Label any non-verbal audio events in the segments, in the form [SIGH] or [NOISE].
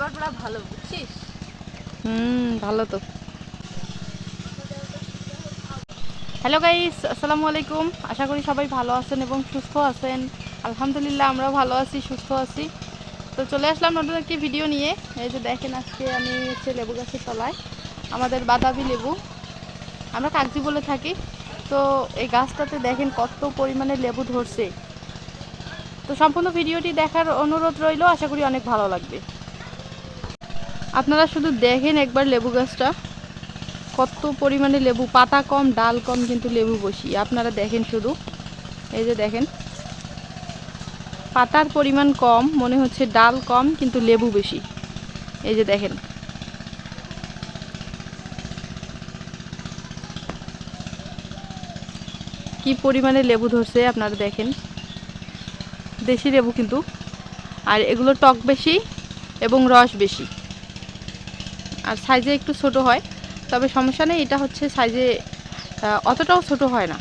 ভালো, বুঝছিস? হুম, ভালো তো। হ্যালো গাইস আসসালামু আলাইকুম। আশা করি সবাই ভালো আছেন এবং সুস্থ আছেন। আলহামদুলিল্লাহ আমরাও ভালো আছি, সুস্থ আছি। তো চলে আসলাম নতুন একটি ভিডিও নিয়ে। এই যে দেখেন আজকে আমি হচ্ছে লেবু গাছের তলায় আমাদের বাতাবি লেবু। আমরা কাগজি বলে থাকি। তো এই গাছটাতে দেখেন কত পরিমাণে লেবু ধরছে। তো সম্পূর্ণ ভিডিওটি দেখার অনুরোধ রইল। আশা করি অনেক ভালো লাগবে। আপনারা শুধু দেখেন একবার লেবু গাছটা। কত পরিমাণে লেবু, পাতা কম, ডাল কম কিন্তু লেবু বসি। আপনারা দেখেন শুধু। এই যে দেখেন। পাতার পরিমাণ কম, মনে হচ্ছে ডাল কম, কিন্তু লেবু বেশি। এই যে দেখেন। কি পরিমাণে লেবু ধরছে, আপনারা দেখেন। দেশি লেবু কিন্তু। আর এগুলো টক বেশি এবং রস বেশি। আর সাইজে একটু ছোট হয়। তবে সমস্যা নেই, এটা হচ্ছে সাইজে অতটাও ছোট হয় না।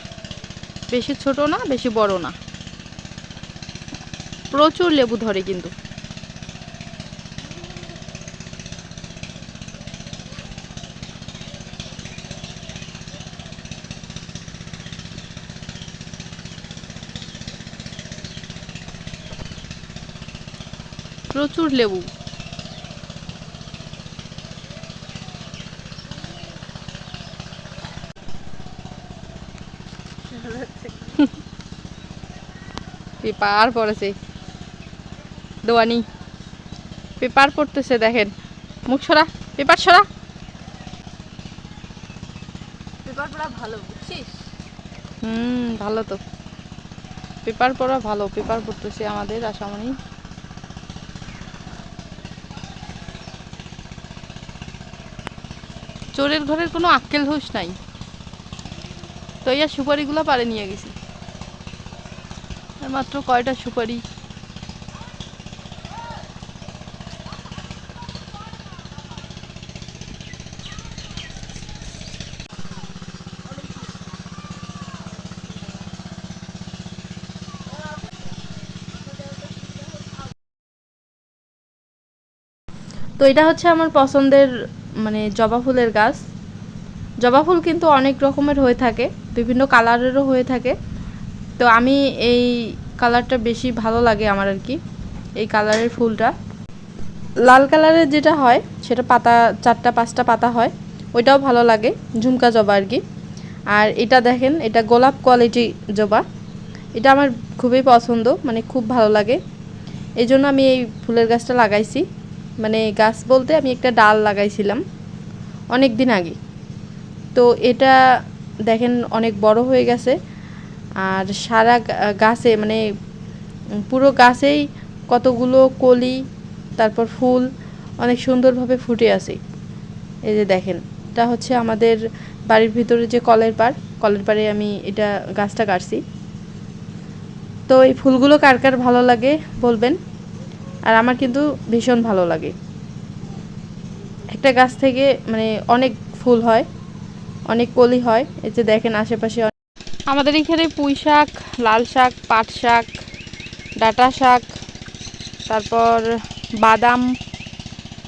বেশি ছোট না, বেশি বড় না। প্রচুর লেবু ধরে কিন্তু। প্রচুর লেবু। [LAUGHS] পেপার পড়েছে। দোয়ানি। পেপার পড়তেছে দেখেন। মুখ সরা পেপার সরা। পেপারটা ভালো বুঝছিস? হুম ভালো তো। পেপার পড়া ভালো পেপার পড়তেছে আমাদের আসামনি চোরের ঘরের কোনো আক্কেল হুঁশ নাই। তো ইয়া সুপারিগুলো পারে নিয়ে গেছি। মাত্র কয়টা সুপারি? তো এটা হচ্ছে আমার পছন্দের মানে জবা ফুলের গাছ। জবা ফুল কিন্তু অনেক রকমের হয়ে থাকে, বিভিন্ন কালারেরও হয়ে থাকে। তো আমি এই কালারটা বেশি ভালো লাগে আমার আর কি, এই কালারের ফুলটা। লাল কালারের যেটা হয়, সেটা পাতা, চারটা, পাঁচটা পাতা হয়, ওইটাও ভালো লাগে, ঝুমকা জবা আর কি। আর এটা দেখেন, এটা গোলাপ কোয়ালিটি জবা, এটা আমার খুবই পছন্দ মানে খুব ভালো লাগে। এই জন্য আমি এই ফুলের গাছটা লাগাইছি মানে গাছ বলতে আমি একটা ডাল লাগাইছিলাম, অনেক দিন আগে। তো এটা দেখেন অনেক বড় হয়ে গেছে। আর সারা গাছে মানে পুরো গাছেই কতগুলো কলি, তারপর ফুল অনেক সুন্দরভাবে ফুটে আছে। এই যে দেখেন, এটা হচ্ছে আমাদের বাড়ির ভিতরে যে কলের পাড়, কলের পাড়ে আমি এটা গাছটা কাটছি। তো এই ফুলগুলো কার কার ভালো লাগে বলবেন? আর আমার কিন্তু ভীষণ ভালো লাগে। একটা গাছ থেকে মানে অনেক ফুল হয়। অনেক কলি হয়। এই যে দেখেন আশেপাশে আমাদের এখানে পুঁই শাক, লাল শাক, পাট শাক, ডাটা শাক, তারপর বাদাম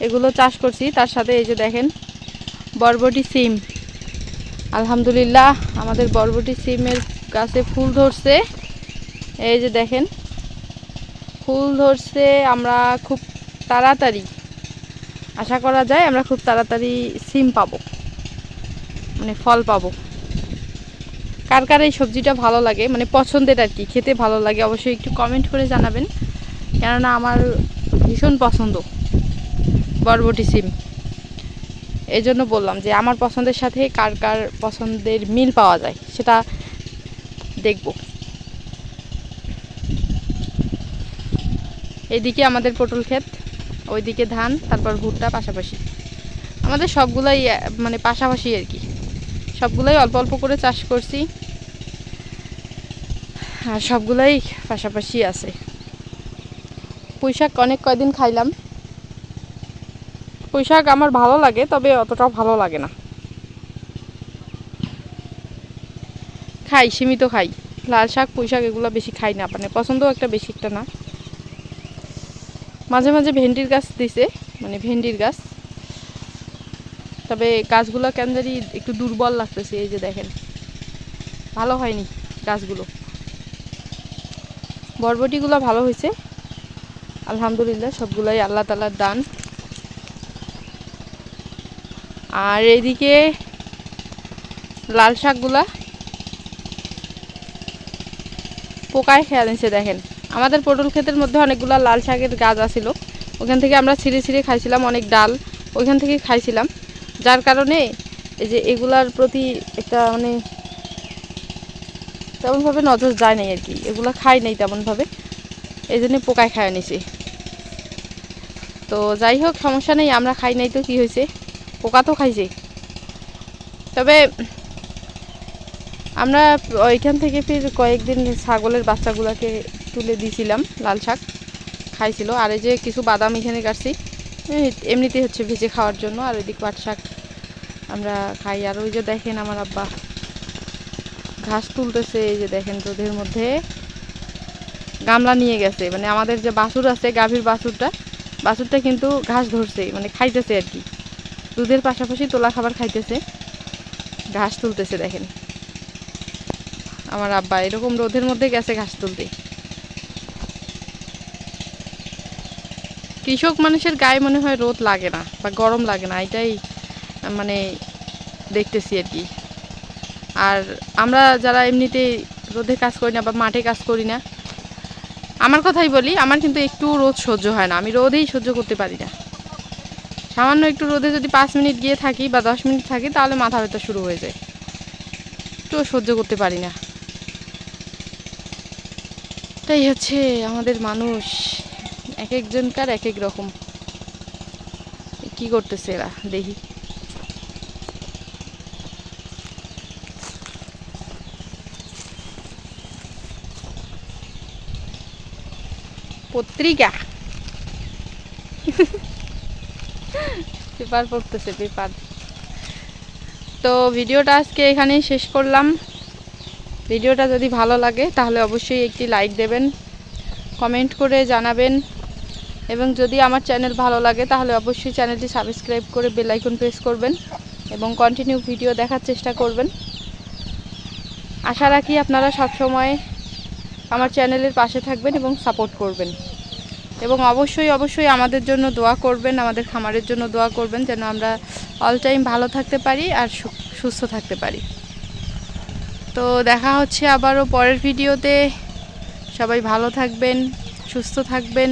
এগুলো চাষ করছি। তার সাথে এই যে দেখেন বরবটি সিম। আলহামদুলিল্লাহ আমাদের বরবটি সিমের গাছে ফুল ধরছে। এই যে দেখেন, ফুল ধরছে আমরা খুব তাড়াতাড়ি। আশা করা যায় আমরা খুব তাড়াতাড়ি সিম পাবো। মানে ফল পাবো। কার কার এই সবজিটা ভালো লাগে মানে পছন্দের আর কি, খেতে ভালো লাগে অবশ্যই একটু কমেন্ট করে জানাবেন। কেননা আমার ভীষণ পছন্দ, বরবটি সিম। এই জন্য বললাম যে আমার পছন্দের সাথে কার কার পছন্দের মিল পাওয়া যায়, সেটা দেখব। এদিকে আমাদের পটল ক্ষেত, ওইদিকে ধান, তারপর ভুট্টা পাশাপাশি। আমাদের সবগুলাই মানে পাশাপাশি আর কি। সবগুলাই অল্প অল্প করে চাষ করছি। আর সবগুলাই পাশাপাশি আছে। পুঁইশাক অনেক কয়দিন খাইলাম। পুঁইশাক আমার ভালো লাগে, তবে অতটাও ভালো লাগে না। খাই, সীমিত খাই। লাল শাক পুঁই শাক এগুলো বেশি খাই না মানে পছন্দও একটা বেশি একটা না। মাঝে মাঝে ভেন্ডির গাছ দিছে মানে ভেন্ডির গাছ। তবে গাছগুলো কেন জানি একটু দুর্বল লাগতেছে, এই যে দেখেন। ভালো হয়নি গাছগুলো। বরবটিগুলো ভালো হয়েছে। আলহামদুলিল্লাহ, সবগুলাই আল্লাহ তালার দান। আর এইদিকে লাল শাকগুলা পোকায় খেয়া নিচ্ছে দেখেন। আমাদের পটল ক্ষেতের মধ্যে অনেকগুলো লাল শাকের গাছ আছিল। ওখান থেকে আমরা ছিঁড়ে ছিঁড়ে খাইছিলাম অনেক ডাল, ওইখান থেকে খাইছিলাম। যার কারণে এই যে এগুলার প্রতি একটা মানে তেমনভাবে নজর যায় নাই আর কি। এগুলো খাই নাই তেমনভাবে। এই জন্য পোকায় খায় নিছে। তো যাই হোক, সমস্যা নেই, আমরা খাই নাই তো কি হয়েছে? পোকা তো খাইছে। তবে আমরা ওইখান থেকে ফির কয়েকদিন ছাগলের বাচ্চাগুলোকে তুলে দিয়েছিলাম লাল শাক। খাইছিল। আর এই যে কিছু বাদাম এখানে কাটছি এমনিতেই হচ্ছে ভেজে খাওয়ার জন্য, আর ওইদিক পাট শাক আমরা খাই। আর ওই যে দেখেন আমার আব্বা ঘাস তুলতেছে, এই যে দেখেন রোদের মধ্যে গামলা নিয়ে গেছে। মানে আমাদের যে বাছুর আছে, গাভীর বাছুরটা বাছুরটা কিন্তু ঘাস ধরছে মানে খাইতেছে আর কি। দুধের পাশাপাশি তোলা খাবার খাইতেছে, ঘাস তুলতেছে দেখেন। আমার আব্বা এরকম রোদের মধ্যে গেছে ঘাস তুলতে। কৃষক মানুষের গায়ে মনে হয় রোদ লাগে না বা গরম লাগে না, এটাই মানে দেখতেছি আর কি। আর আমরা যারা এমনিতে রোদে কাজ করি না বা মাঠে কাজ করি না, আমার কথাই বলি, আমার কিন্তু একটু রোদ সহ্য হয় না, আমি রোদেই সহ্য করতে পারি না। সামান্য একটু রোদে যদি পাঁচ মিনিট গিয়ে থাকি বা দশ মিনিট থাকি, তাহলে মাথা ব্যথা শুরু হয়ে যায়। একটুও সহ্য করতে পারি না। এটাই হচ্ছে আমাদের মানুষ। এক একজনকার এক এক রকম। কি করতেছে এরা? দেখি। পত্রিকা। পেপার পড়তেছে, পেপার। তো ভিডিওটা আজকে এখানেই শেষ করলাম। ভিডিওটা যদি ভালো লাগে, তাহলে অবশ্যই একটি লাইক দেবেন, কমেন্ট করে জানাবেন। এবং যদি আমার চ্যানেল ভালো লাগে, তাহলে অবশ্যই চ্যানেলটি সাবস্ক্রাইব করে বেল আইকন প্রেস করবেন এবং কন্টিনিউ ভিডিও দেখার চেষ্টা করবেন। আশা রাখি আপনারা সবসময় আমার চ্যানেলের পাশে থাকবেন এবং সাপোর্ট করবেন। এবং অবশ্যই অবশ্যই আমাদের জন্য দোয়া করবেন, আমাদের খামারের জন্য দোয়া করবেন, যেন আমরা অল টাইম ভালো থাকতে পারি আর সুস্থ থাকতে পারি। তো দেখা হচ্ছে আবারও পরের ভিডিওতে সবাই ভালো থাকবেন, সুস্থ থাকবেন।